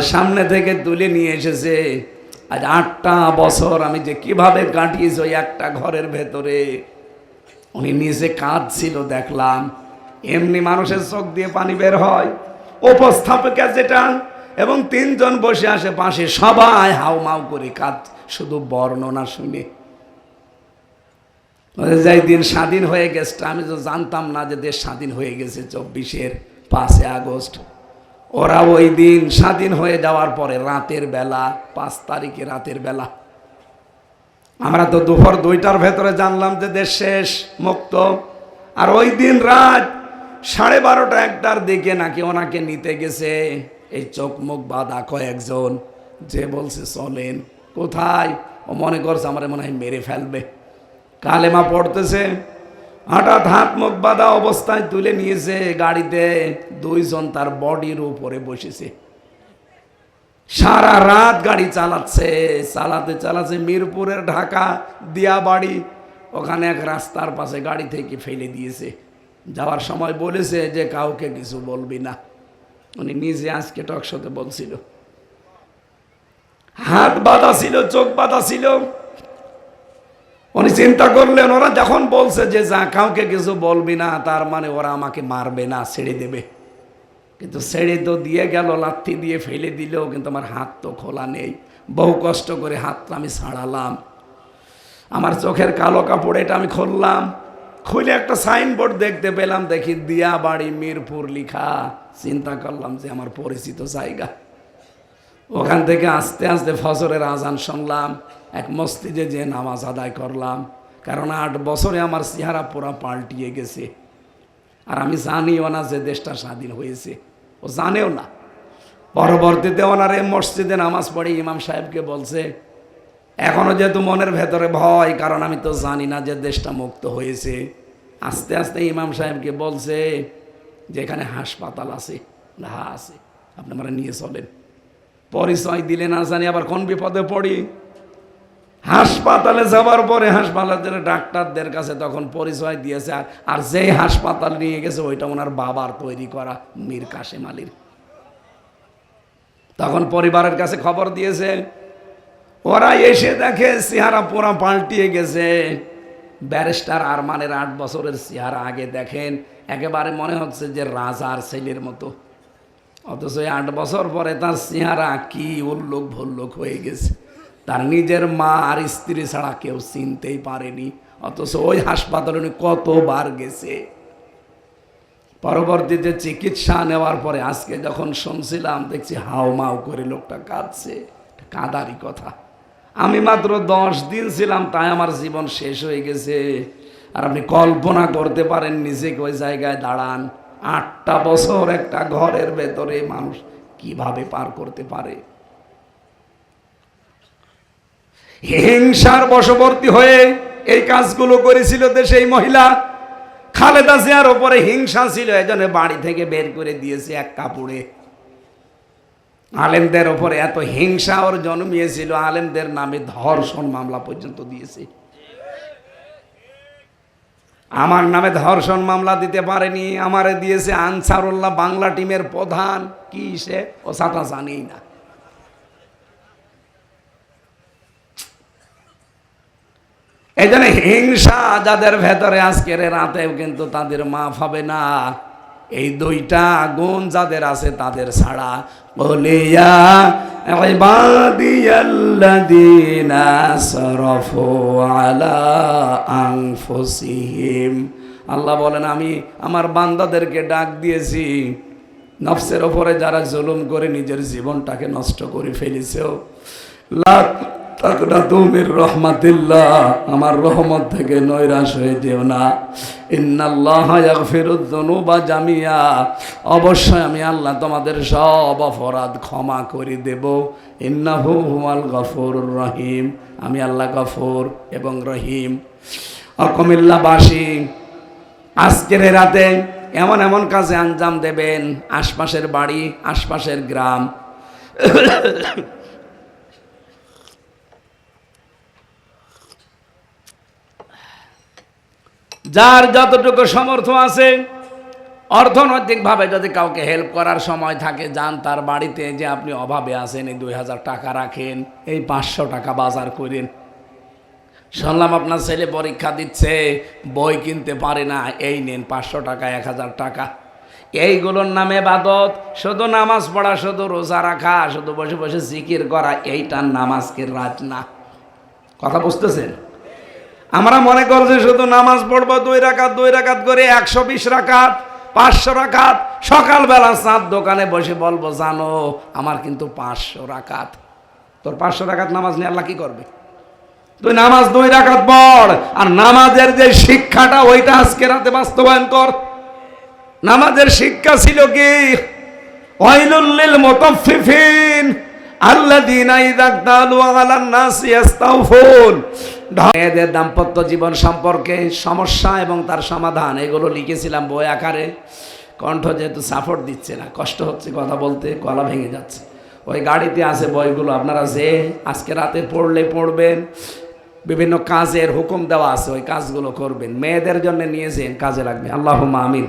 সামনে থেকে তুলে নিয়ে এসেছে। আজ আটটা বছর আমি যে কীভাবে কাটিয়েছি ওই একটা ঘরের ভেতরে। উনি নিজে কাঁদছিল, দেখলাম। এমনি মানুষের চোখ দিয়ে পানি বের হয়। উপস্থাপিকা যেটা এবং তিনজন বসে আসে পাশে, সবাই হাউ মাউ করে কাঁদ, শুধু বর্ণনা শুনে। যাই দিন স্বাধীন হয়ে গেছে। আমি তো জানতাম না যে দেশ স্বাধীন হয়ে গেছে চব্বিশের পাঁচে আগস্ট। ওরা ওই দিন স্বাধীন হয়ে যাওয়ার পরে রাতের বেলা, পাঁচ তারিখে রাতের বেলা। আমরা তো দুপুর দুইটার ভেতরে জানলাম যে দেশ শেষ, মুক্ত। আর ওই দিন রাত সাড়ে বারোটা একটার দিকে নাকি ওনাকে নিতে গেছে। এই চোখ মুখ বাঁধা কয়েকজন। যে বলছে, চলেন, কোথায়? ও মনে করছে, আমার মনে হয় মেরে ফেলবে। কালেমা পড়তেছে। হঠাৎ হাত মুখ বাঁধা অবস্থায় তুলে নিয়েছে গাড়িতে দুইজন তার বডির উপরে বসেছে। সারা রাত গাড়ি চালাচ্ছে, চালাতে চালাচ্ছে মিরপুরের ঢাকা দিয়া বাড়ি ওখানে এক রাস্তার পাশে গাড়ি থেকে ফেলে দিয়েছে। যাওয়ার সময় বলেছে যে কাউকে কিছু বলবি না। উনি নিজে আজকে টকশোতে বলছিল। হাত বাঁধা ছিল, চোখ বাঁধা ছিল। উনি চিন্তা করলেন, ওরা যখন বলছে যে যা, কাউকে কিছু বলবি না, তার মানে ওরা আমাকে মারবে না, ছেড়ে দেবে। কিন্তু ছেড়ে তো দিয়ে গেল, লাথি দিয়ে ফেলে দিলেও কিন্তু আমার হাত তো খোলা নেই। বহু কষ্ট করে হাতটা আমি ছাড়ালাম। আমার চোখের কালো কাপড় এটা আমি খুললাম। খুলে একটা সাইনবোর্ড দেখতে পেলাম, দেখি দিয়া বাড়ি মিরপুর লিখা। চিন্তা করলাম যে আমার পরিচিত জায়গা। ওখান থেকে আস্তে আস্তে ফজরের আজান শুনলাম, এক মসজিদে যে নামাজ আদায় করলাম। কারণ আট বছরে আমার চেহারা পুরা পাল্টিয়ে গেছে। আর আমি জানিও না যে দেশটা স্বাধীন হয়েছে। ও জানেও না। পরবর্তীতে ওনার এই মসজিদে নামাজ পড়ে ইমাম সাহেবকে বলছে এখনও যেহেতু মনের ভেতরে ভয়, কারণ আমি তো জানি না যে দেশটা মুক্ত হয়েছে। আস্তে আস্তে ইমাম সাহেবকে বলছে যে এখানে হাসপাতাল আছে হ্যাঁ আছে, আপনি আমরা নিয়ে চলেন। পরিচয় দিলে না জানি আবার কোন বিপদে পড়ি। হাসপাতালে যাওয়ার পরে হাসপাতালের ডাক্তারদের কাছে তখন পরিচয় দিয়েছে আর- যেই হাসপাতাল নিয়ে গেছে ওইটা ওনার বাবার তৈরি করা মীর কাশেম আলীর। তখন পরিবারের কাছে খবর দিয়েছে, ওরা এসে দেখে চেহারা পুরা পাল্টিয়ে গেছে। ব্যারিস্টার আরমানের আট বছরের চেহারা আগে দেখেন, একেবারে মনে হচ্ছে যে রাজার ছেলের মতো। অথচ আট বছর পরে তার চেহারা কি উল্লোক ভল্লোক হয়ে গেছে। তার নিজের মা আর স্ত্রী ছাড়া কেউ চিনতেই পারেনি। অথচ ওই হাসপাতালে উনি কতবার গেছে। পরবর্তীতে চিকিৎসা নেওয়ার পরে আজকে যখন শুনছিলাম, দেখছি হাও মাও করে লোকটা কাঁদছে। কাঁদারই কথা। আমি মাত্র দশ দিন ছিলাম, তাই আমার জীবন শেষ হয়ে গেছে। আর আপনি কল্পনা করতে পারেন নিজেকে ওই জায়গায় দাঁড়ান। আটটা বছর একটা ঘরের ভেতরে মানুষ কীভাবে পার করতে পারে? হিংসার বশবর্তী হয়ে এই কাজগুলো করেছিল দেশে এই মহিলা। খালেদা জিয়ার ওপরে হিংসা ছিল, এজন্য বাড়ি থেকে বের করে দিয়েছে এক কাপড়ে। আলেমদের ওপরে এত হিংসা ওর জন্মিয়েছিল, আলেমদের নামে ধর্ষণ মামলা পর্যন্ত দিয়েছে। আমার নামে ধর্ষণ মামলা দিতে পারেনি, আমারে দিয়েছে আনসারুল্লাহ বাংলা টিমের প্রধান। কি সে? ও সাটা জানেই না। এই জন্য হিংসা যাদের ভেতরে আজকের রাতেও কিন্তু তাদের মাফ হবে না। এই দুইটা গুণ যাদের আছে তাদের ছাড়া। বলিয়া ইবাদিয়াল্লাযীনা صرفوا على أنفسهم আল্লাহ বলেন, আমি আমার বান্দাদেরকে ডাক দিয়েছি, নফসের ওপরে যারা জুলুম করে নিজের জীবনটাকে নষ্ট করে ফেলেছে। তাকনা তুমির রহমাতিল্লাহ, আমার রহমত থেকে নৈরাশ হয়ে যেও না। ইন্নাল্লাহ ইয়াগফিরুদ্দুনুবা জামিয়া, অবশ্যই আমি আল্লাহ তোমাদের সব অপরাধ ক্ষমা করে দেব। ইন্নাহু হুয়াল গফুরুর রহিম, আমি আল্লাহ গফুর এবং রহিম। অকমিল্লাবাসী, আজকের রাতে এমন এমন কাজে আঞ্জাম দেবেন, আশপাশের বাড়ি, আশপাশের গ্রাম। যার যতটুকু সমর্থ আছে, অর্থনৈতিকভাবে যদি কাউকে হেল্প করার সময় থাকে, যান তার বাড়িতে যে আপনি অভাবে আছেন, এই দুই হাজার টাকা রাখেন, এই পাঁচশো টাকা বাজার করেন। শুনলাম আপনার ছেলে পরীক্ষা দিচ্ছে, বই কিনতে পারে না, এই নেন পাঁচশো টাকা, এক হাজার টাকা। এইগুলোর নামে বাদত, শুধু নামাজ পড়া, শুধু রোজা রাখা, শুধু বসে বসে জিকির করা, এইটার নামাজকে রাত না। কথা বুঝতেছেন? আমরা মনে করছি শুধু নামাজ পড়ব দুই রাকাত দুই রাকাত করে একশো বিশ রাকাত, পাঁচশো রাকাত, সকালবেলা চাঁদ দোকানে বসে বলব, জানো, আমার কিন্তু পাঁচশো রাকাত। তোর পাঁচশো রাকাত নামাজ নিয়ে আল্লাহ কি করবে? তুই নামাজ দুই রাকাত পড়, আর নামাজের যে শিক্ষাটা, ওইটা আজকে রাতে বাস্তবায়ন কর। নামাজের শিক্ষা ছিল কি? ওয়াইলুল মুতাফফিফিন আল্লাযীনা ইযা আলান নাসি মেয়েদের দাম্পত্য জীবন সম্পর্কে সমস্যা এবং তার সমাধান, এগুলো লিখেছিলাম বই আকারে। কণ্ঠ যেহেতু সাপোর্ট দিচ্ছে না, কষ্ট হচ্ছে কথা বলতে, গলা ভেঙে যাচ্ছে। ওই গাড়িতে আছে বইগুলো, আপনারা যে আজকে রাতে পড়লে পড়বেন, বিভিন্ন কাজের হুকুম দেওয়া আছে, ওই কাজগুলো করবেন। মেয়েদের জন্য নিয়েছেন কাজে লাগবে। আল্লাহ আমিন।